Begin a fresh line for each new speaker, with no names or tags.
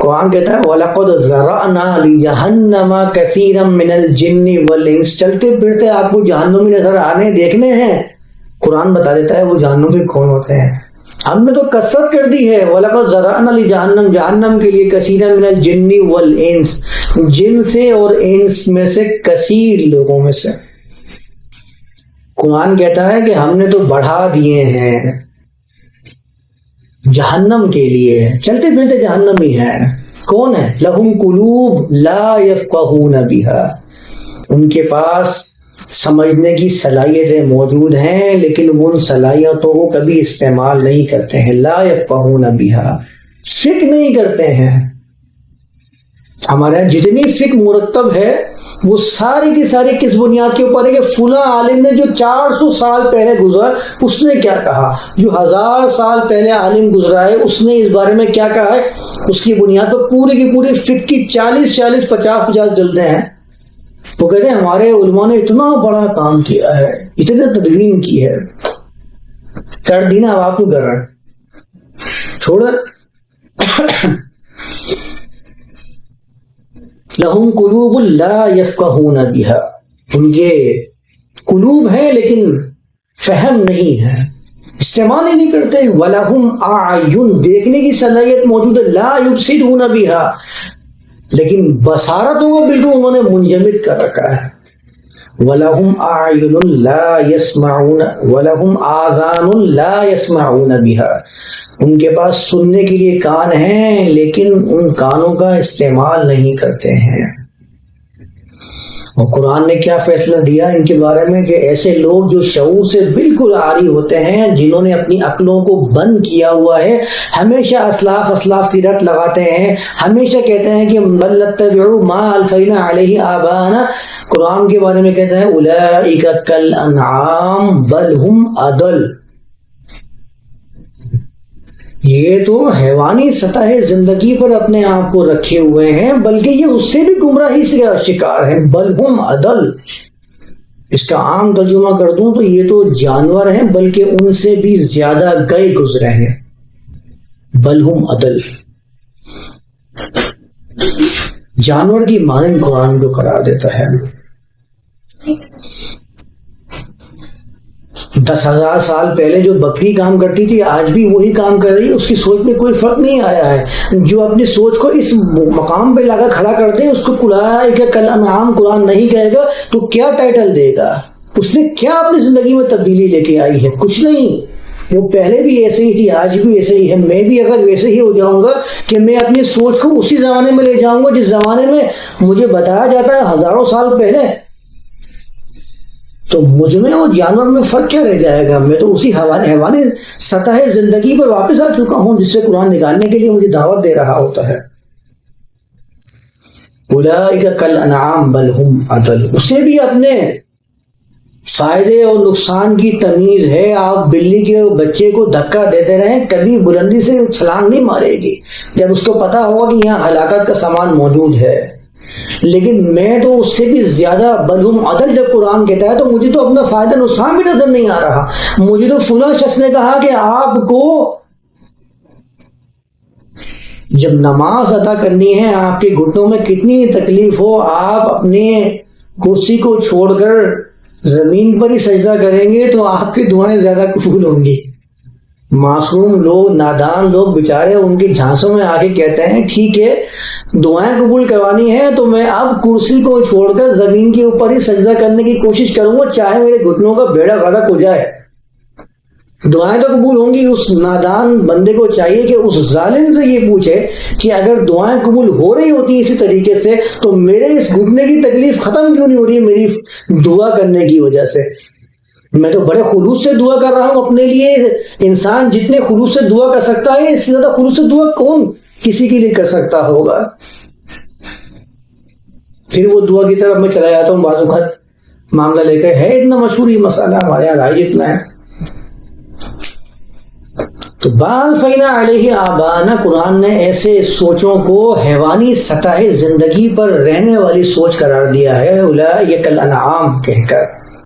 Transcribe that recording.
قرآن کہتا ہے، وَلَقَدْ ذَرَعْنَا لِجَهَنَّمَ كَثِيرًا مِنَ الْجِنِّ وَالْإِنسِ چلتے پھرتے آپ کو جہنمی نظر آنے دیکھنے ہیں۔ قرآن بتا دیتا ہے وہ جہنمی کون ہوتے ہیں۔ ہم نے تو کثرت کر دی ہے، وَلَقَدْ ذَرَعْنَا لِجَهَنَّمْ، جہنم کے لیے کثیرًا من الجن والانس جن سے اور انس میں سے کثیر لوگوں میں سے۔ قرآن کہتا ہے کہ ہم نے تو بڑھا دیے ہیں۔ جہنم کے لیے۔ چلتے پھرتے جہنم ہی ہے۔ کون ہے؟ لہم قلوب لا یفقہون بها ان کے پاس سمجھنے کی صلاحیتیں موجود ہیں، لیکن ان صلاحیتوں کو کبھی استعمال نہیں کرتے ہیں۔ لا یفقہون بها فکر نہیں کرتے ہیں۔ ہمارے یہاں جتنی فکر مرتب ہے، وہ ساری کی ساری کس بنیاد کے اوپر ہے کہ فلاں عالم نے جو چار سو سال پہلے گزرا، اس نے کیا کہا؟ جو ہزار سال پہلے عالم گزرا ہے، اس نے اس بارے میں کیا کہا ہے؟ اس کی بنیاد پر پوری کی پوری فکر کی چالیس چالیس، پچاس پچاس جلدیں ہیں۔ وہ کہتے ہیں، ہمارے علماء نے اتنا بڑا کام کیا ہے، اتنے تدوین کی ہے۔ کر دینا اب آپ کو کر رہے ہیں چھوڑ۔ لہم قلوب لا یفقہون بها ان کے قلوب ہیں لیکن فہم نہیں ہے استعمال ہی نہیں کرتے۔ وَلَهُمْ أَعْيُن دیکھنے کی صلاحیت موجود ہے۔ لا يبصرون بها لیکن بصارتوں کو بالکل انہوں نے منجمد کر رکھا ہے۔ وَلَهُمْ أَعْيُنٌ لَا يَسْمَعُونَ وَلَهُمْ آذَانٌ لَا يَسْمَعُونَ بِهَا ان کے پاس سننے کے لیے کان ہیں، لیکن ان کانوں کا استعمال نہیں کرتے ہیں۔ اور قرآن نے کیا فیصلہ دیا ان کے بارے میں کہ ایسے لوگ جو شعور سے بالکل عاری ہوتے ہیں، جنہوں نے اپنی عقلوں کو بند کیا ہوا ہے، ہمیشہ اسلاف اسلاف کی رٹ لگاتے ہیں، ہمیشہ کہتے ہیں کہ ما الفینا علیہ آبانا۔ قرآن کے بارے میں کہتا ہے اولئک کل انعام بل ہم عدل۔ یہ تو حیوانی سطح زندگی پر اپنے آپ کو رکھے ہوئے ہیں، بلکہ یہ اس سے بھی گمراہی سے شکار ہیں۔ بلہم عدل۔ اس کا عام ترجمہ کر دوں تو یہ تو جانور ہیں، بلکہ ان سے بھی زیادہ گئے گزرے ہیں۔ بلہم عدل۔ جانور کی مانند قرآن کو قرار دیتا ہے۔ دس ہزار سال پہلے جو بکری کام کرتی تھی، آج بھی وہی کام کر رہی ہے۔ اس کی سوچ میں کوئی فرق نہیں آیا ہے۔ جو اپنی سوچ کو اس مقام پہ لگا کھڑا کرتے ہیں، اس کو کلایا کہ کل انعام قرآن نہیں کہے گا تو کیا ٹائٹل دے گا؟ اس نے کیا اپنی زندگی میں تبدیلی لے کے آئی ہے؟ کچھ نہیں۔ وہ پہلے بھی ایسے ہی تھی، آج بھی ایسے ہی ہے۔ میں بھی اگر ویسے ہی ہو جاؤں گا کہ میں اپنی سوچ کو اسی زمانے میں لے جاؤں گا، جس زمانے میں مجھے بتایا جاتا ہے ہزاروں سال پہلے۔ تو مجھ میں اور جانور میں فرق کیا رہ جائے گا؟ میں تو اسی حیوانی سطح زندگی پر واپس آ چکا ہوں، جس سے قرآن نکالنے کے لیے مجھے دعوت دے رہا ہوتا ہے۔ کل انعام بلہم عدل۔ اسے بھی اپنے فائدے اور نقصان کی تمیز ہے۔ آپ بلی کے بچے کو دھکا دیتے رہیں، کبھی بلندی سے چھلانگ نہیں مارے گی۔ جب اس کو پتا ہوگا کہ یہاں ہلاکت کا سامان موجود ہے۔ لیکن میں تو اس سے بھی زیادہ بدہم عدل جب قرآن کہتا ہے، تو مجھے تو اپنا فائدہ نقصان بھی نظر نہیں آ رہا۔ مجھے تو فلاں شخص نے کہا کہ آپ کو جب نماز ادا کرنی ہے، آپ کے گھٹنوں میں کتنی تکلیف ہو، آپ اپنے کرسی کو چھوڑ کر زمین پر ہی سجدہ کریں گے، تو آپ کی دعائیں زیادہ قبول ہوں گی۔ معصوم لوگ، نادان لوگ بےچارے ان کی جھانسوں میں آگے کہتے ہیں، ٹھیک ہے، دعائیں قبول کروانی ہے تو میں اب کرسی کو چھوڑ کر زمین کے اوپر ہی سجدہ کرنے کی کوشش کروں گا، چاہے میرے گھٹنوں کا بیڑا غرق ہو جائے۔ دعائیں تو قبول ہوں گی، اس نادان بندے کو چاہیے کہ اس ظالم سے یہ پوچھے کہ اگر دعائیں قبول ہو رہی ہوتی اسی طریقے سے، تو میرے اس گھٹنے کی تکلیف ختم کیوں نہیں ہو رہی ہے؟ میری دعا کرنے کی وجہ سے۔ میں تو بڑے خلوص سے دعا کر رہا ہوں اپنے لیے۔ انسان جتنے خلوص سے دعا کر سکتا ہے، اس سے زیادہ خلوص سے دعا کون کسی کے لیے کر سکتا ہوگا؟ پھر وہ دعا کی طرف میں چلا جاتا ہوں بعض اوقات۔ معاملہ لے کر ہے اتنا مشہور یہ مسئلہ، ہمارے یہاں رائے جتنا ہے۔ تو بال فینا علیہ آبانا، قرآن نے ایسے سوچوں کو حیوانی سطح زندگی پر رہنے والی سوچ قرار دیا ہے کل انعام کہہ کر۔